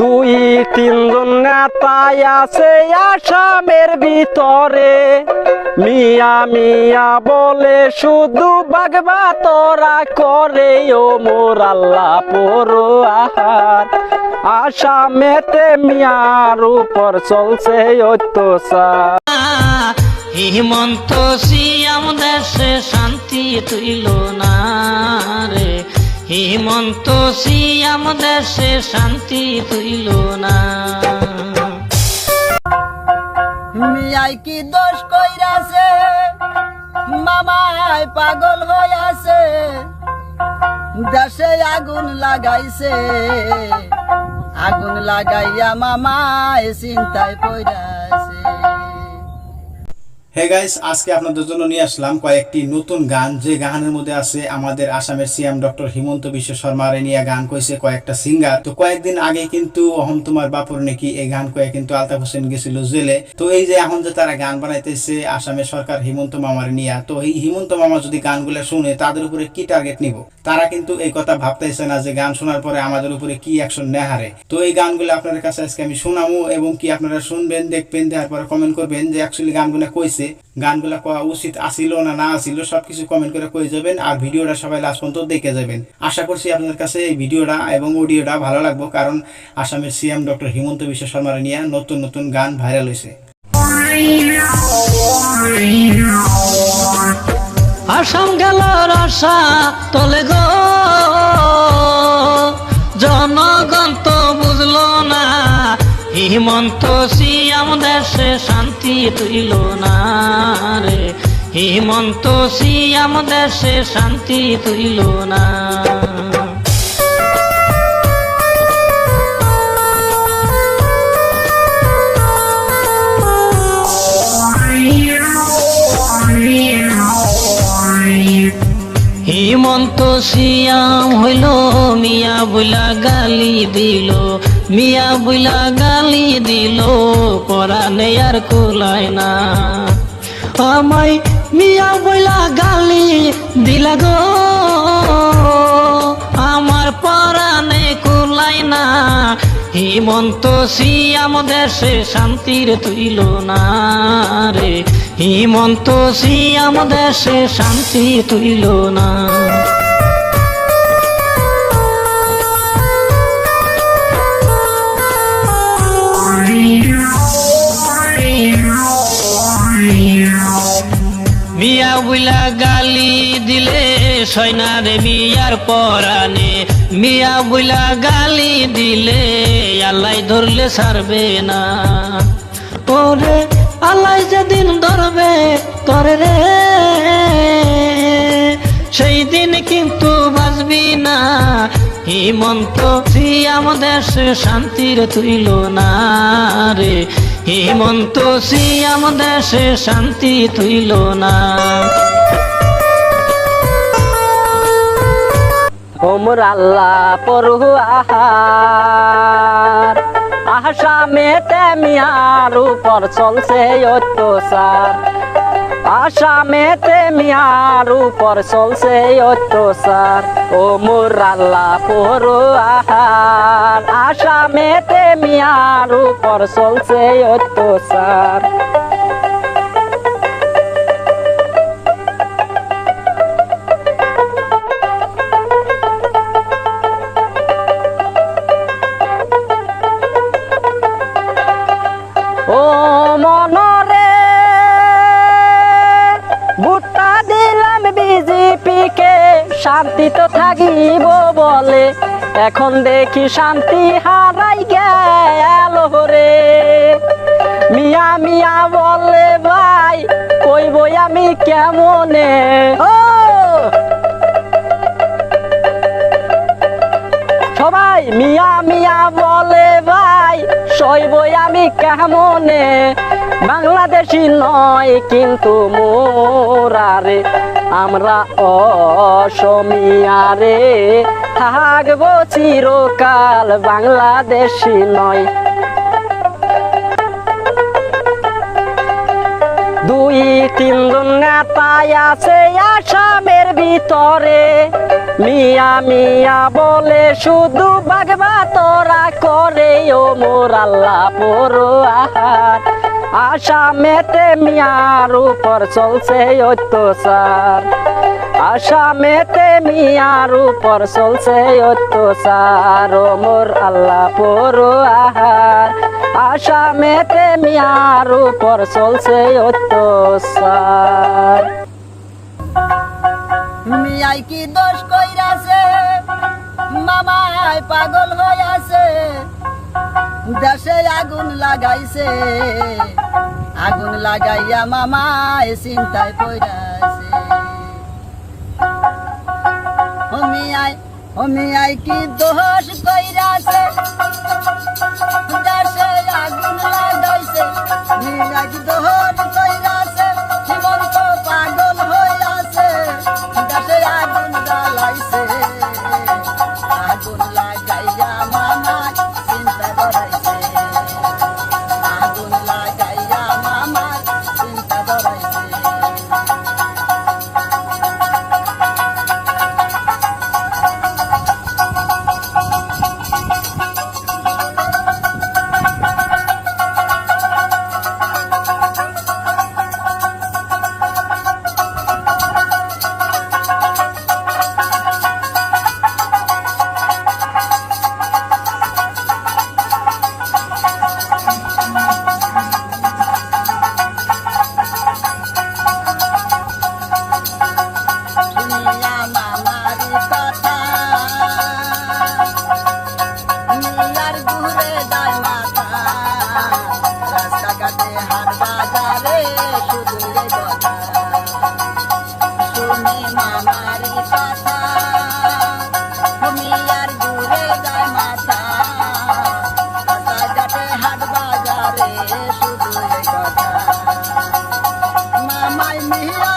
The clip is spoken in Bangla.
দুই তিনজন নেতাই আছে আসামের ভিতরে। মিয়া মিয়া বলে শুধু বাগবা তোরা করে, ও মোর আল্লাহ পড়ো আহার আসামেতে মিয়ার উপর চলছে অত্যাচার। হিমন্ত সিয়াম দেশে শান্তি তুইল না রে। হিমন্ত, সিয়াম দেশে শান্তি তুইল না। মিয়াই কি দোষ কইরাছে? মামাই পাগল হইয়াছে। দেশে আগুন লাগাইছে। আগুন লাগাইয়া মামায় চিন্তায় পড়াছে হে গাইস আজকে আপনাদের জন্য নিয়ে আসলাম কয়েকটি নতুন গান। যে গানের মধ্যে আছে আমাদের আসামের সিএম ডক্টর হিমন্ত বিশ্ব শর্মার নিয়ে গান কইছে কয়েকটা সিঙ্গার তো কয়েকদিন আগে কিন্তু অহম তোমার বাপুর নাকি এই গান কয়ে কিন্তু আলতাফ হোসেন গেছিল জেলে। তো এই যে এখন যে তারা গান বানাইতেছে আসামের সরকার হিমন্ত মামার নিয়ে, তো এই হিমন্ত মামা যদি গানগুলো শুনে তাদের উপরে কি টার্গেট নিব? তারা কিন্তু এই কথা ভাবতেছে না যে গান শোনার পরে আমাদের উপরে কি অ্যাকশন নেহারে। তো এই গানগুলো আপনাদের কাছে আজকে আমি শোনাবো এবং কি আপনারা শুনবেন, দেখবেন, দেওয়ার পরে কমেন্ট করবেন যে অ্যাকচুয়ালি গানগুলো কইছে গানগুলা করা উচিত আসিল না না আসিল, সবকিছু কমেন্ট করে কয়ে যাবেন আর ভিডিওটা সবাই লাস্ট পর্যন্ত দেখে যাবেন। আশা করছি আপনাদের কাছে এই ভিডিওটা এবং অডিওটা ভালো লাগবে, কারণ আসামের সিএম ডক্টর হিমন্ত বিশ্ব শর্মার নিয়ে নতুন নতুন গান ভাইরাল হয়েছে। আসাম গেল রসা তলে গো হিমন্ত, সিয়াম দেশে শান্তি তুইল না রে। হিমন্ত, সিয়াম দেশে শান্তি তুইল না। হিমন্ত, সিয়াম হইল মিয়া বুলা গালি দিল। মিয়া বুলা গালি দিল পরানে আর কুলায় না। আমায় মিয়া বইলা গালি দিলা গো, আমার পরানে কুলাই না। হিমন্ত সিয়াম দেশে শান্তির তুইল না রে। হিমন্ত সিয়াম দেশে শান্তি তুইল না। মিয়া বুলা গালি দিলে সৈনারে মিয়ার পরানে মিয়া বুলা গালি দিলে আল্লাহ ধরলে সারবে না। ওরে আল্লাহ যেদিন ধরবে করে রে। সেই দিন কিন্তু বাঁচবি না। হিমন্ত সিয়াম দেশ শান্তির তুইল না রে হিমন্ত সিয়াম দেশে শান্তি তুইল না ওমর আল্লাহ পড়ু আহার। আসামেতে মিয়ার উপর চলছে অত্যাচার। আসামেতে মিয়ার উপর চলছে অত্যাচার। ও মোর আল্লাহ আহার। আসামেতে মিয়ার উপর চলছে অত্যাচার। শান্তি তো থাকিব বলে। এখন দেখি শান্তি হারাই গেল রে। মিয়া মিয়া বলে, ভাই, কইব আমি কেমনে? ও! সবাই মিয়া মিয়া বলে, ভাই সইবই আমি কেমনে? বাংলাদেশি নয় কিন্তু মোরারে আমরা অসমিয়ারে থাকব চিরকাল বাংলাদেশি নয়। দুই, তিনজন নেতাই আছে আসামের ভিতরে। মিয়া মিয়া বলে শুধু বাগবা তোরা করে ও মোর আল্লাহ পড়ো আহার আসামেতে মিয়ার উপর চলছে অত্যাচার। আসামেতে মিয়ার উপর চলছে অত্যাচার। ও মোর আল্লাহ পড়ো আহার। আসামেতে মিয়ার উপর চলছে অত্যাচার। মিয়াই কি দোষ কইরাছে? মামাই পাগল হইয়াছে দেশে আগুন লাগাইছে। আগুন লাগাইয়া মামাই চিন্তায় পড়াছে ও মিয়াই কি দোষ কইরাছে? কি জীবন্ত পাগল হইয়াছে দেশে আগুন জ্বালাইছে। I me.